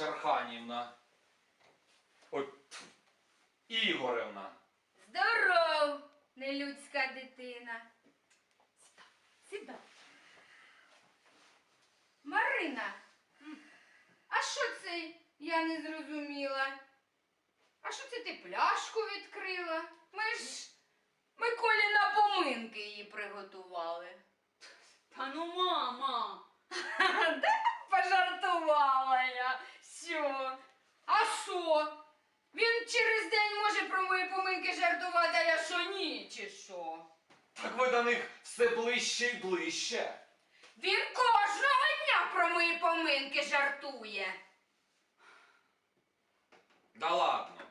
Шерханівна. Ой, тьфу, Ігоревна. Здоров, нелюдська дитина. Сідай. Марина, а що це? Я не зрозуміла. А що це ти пляшку відкрила? Ми ж Миколі на поминки її приготували. Та ну мама. Де пожартувала я? Що? А що? Він через день може про мої поминки жартувати, а я що ні, чи що? Так ви до них все ближче і ближче. Він кожного дня про мої поминки жартує. Да ладно.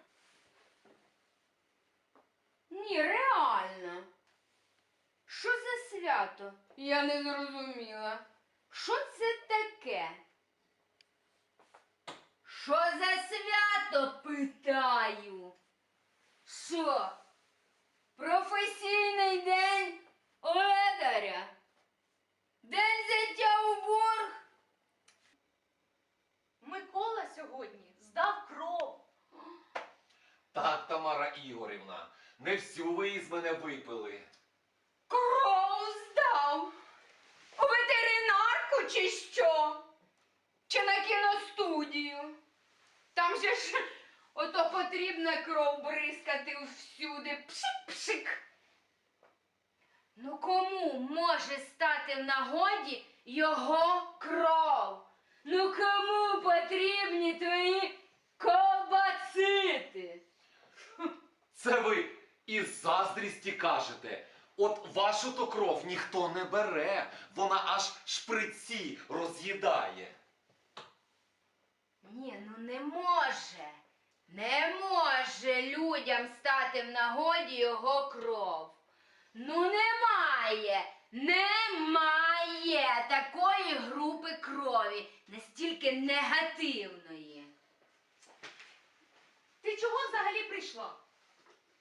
Ні, реально. Що за свято? Я не зрозуміла. Що це таке? Що за свято? Питаю. Що? Професійний день ледаря? День взяття у борг? Микола сьогодні здав кров. Так, Тамара Ігорівна, не всю ви із мене випили. Кров здав. У ветеринарку чи що? Чи на кіностудію? Там ото потрібно кров бризкати всюди. Пшик-пшик. Ну кому може стати в нагоді його кров? Ну кому потрібні твої ковбацити? Це ви із заздрісті кажете. От вашу то кров ніхто не бере, вона аж шприці роз'їдає. Ні, ну не може. Не може людям стати в нагоді його кров. Ну немає, немає такої групи крові, настільки негативної. Ти чого взагалі прийшла?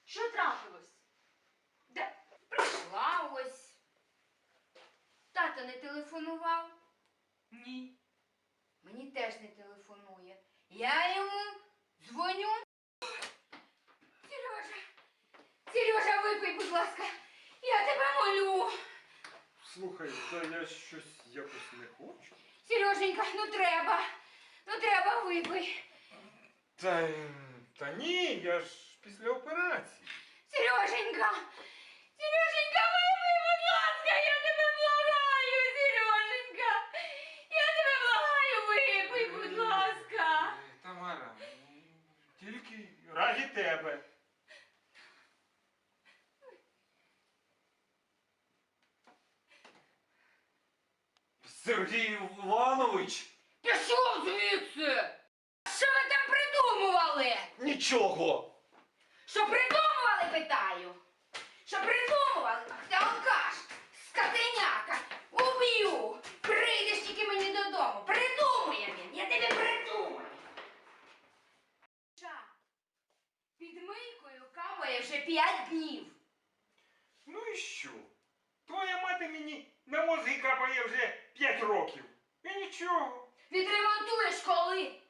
Що трапилось? Де прийшла ось. Тато не телефонував, Ні. Мені теж не телефонує. Я йому дзвоню. Сережа, Сережа, випий, будь ласка, я тебе молю. Слухай, та я щось якось не хочу. Сереженька, ну треба. Ну треба випий. Та, та ні, я ж після операції. Сереженька! Сереженька, випий, будь ласка, я тебе благаю, Сереженька! Я тебе благаю, випий, будь ласка. Е, Тамара, тільки раді тебе. Сергій Іванович! Пішов звідси! Що ви там придумували? Нічого! Що придумували, питаю? Що придумували? Ти капає вже п'ять днів. Ну і що? Твоя мати мені на мозги капає вже 5 років. І нічого. Відремонтуєш коли?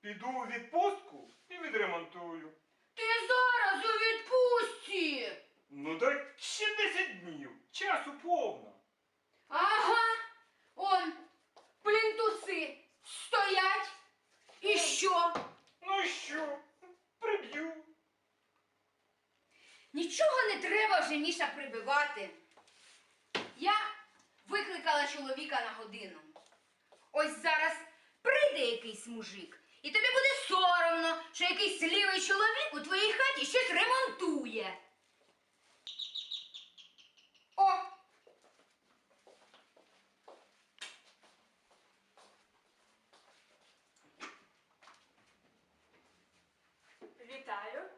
Піду у відпустку і відремонтую. Ти зараз у відпустці. Ну так ще 10 днів. Часу повно. Ага, он, плінтуси стоять. І що? Ну і що? Приб'ю. Нічого не треба вже, Міша, прибивати. Я викликала чоловіка на годину. Ось зараз прийде якийсь мужик, і тобі буде соромно, що якийсь лівий чоловік у твоїй хаті щось ремонтує. О! Вітаю.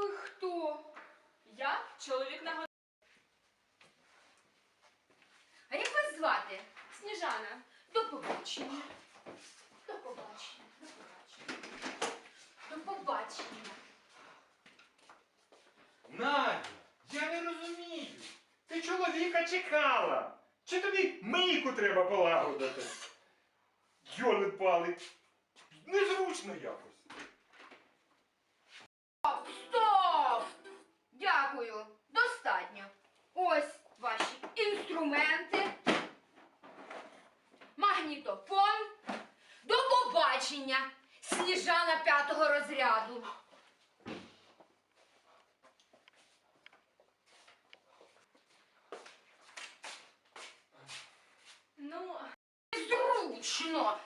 Ви хто? Я чоловік на А як вас звати? Сніжана. До побачення. До побачення. До побачення. До побачення. Надя, я не розумію. Ти чоловіка чекала. Чи тобі мийку треба полагодити? Йоли впали. Незручно якось. Дякую. Достатньо. Ось ваші інструменти. Магнітофон. До побачення. Сніжана п'ятого розряду. Ну, зручно.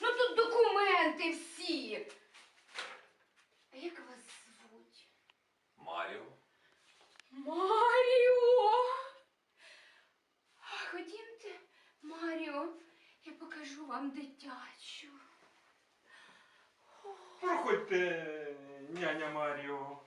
Ну тут документи всі. А як вас звуть? Маріо. Маріо. Ходімте, Маріо, я покажу вам дитячу. Проходьте, няня Маріо.